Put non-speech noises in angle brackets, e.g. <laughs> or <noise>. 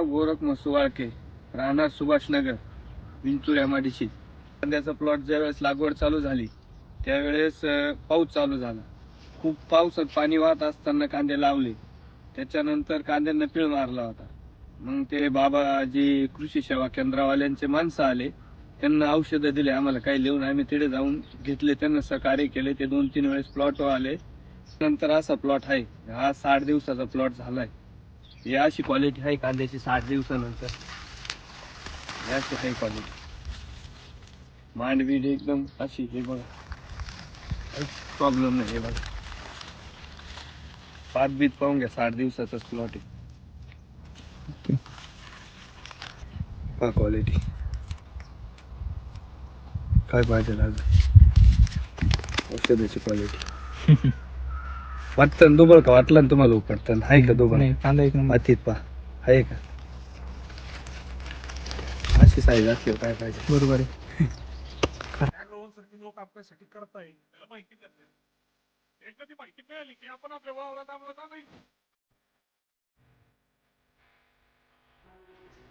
गोरख मसुवाळके राहणार सुभाषनगर विंचूर एमआयडीसी कांद्याचा प्लॉट ज्यावेळेस लागवड चालू झाली त्यावेळेस पाऊस चालू झाला. खूप पावसात पाणी वाहत असताना कांदे लावले. त्याच्यानंतर कांद्यांना पिळ मारला होता. मग ते बाबाजी कृषी सेवा केंद्रावाल्यांचे माणसं आले. त्यांना औषधं दिले. आम्हाला काही लिहून आम्ही तिथे जाऊन घेतले. त्यांना सहकार्य केले. ते दोन तीन वेळेस प्लॉट आले. नंतर असा प्लॉट आहे. हा साठ दिवसाचा प्लॉट झालाय. ही अशी क्वालिटी आहे कांद्याची साठ दिवसानंतर. ही अशी आहे क्वालिटी मांडवी एकदम अशी हे बघा. प्रॉब्लेम नाही हे बघा. पाच बीत पाहून घ्या साठ दिवसाचाच प्लॉट आहे. हा क्वालिटी काय पाहिजे अजून औषधाची क्वालिटी <laughs> वाटतं ना दुबळ का? वाटलं ना तुम्हाला उपटतं आहे का दुबळ? नाही कांदा एक नंबर. मातीत पा आहे का? अशी साईज असली काय पाहिजे? बरोबर आहे. लोक आपल्यासाठी करताय त्याला माहिती एकदा ती माहिती मिळाली की आपण आपल्या वावरात आम्हाला नाही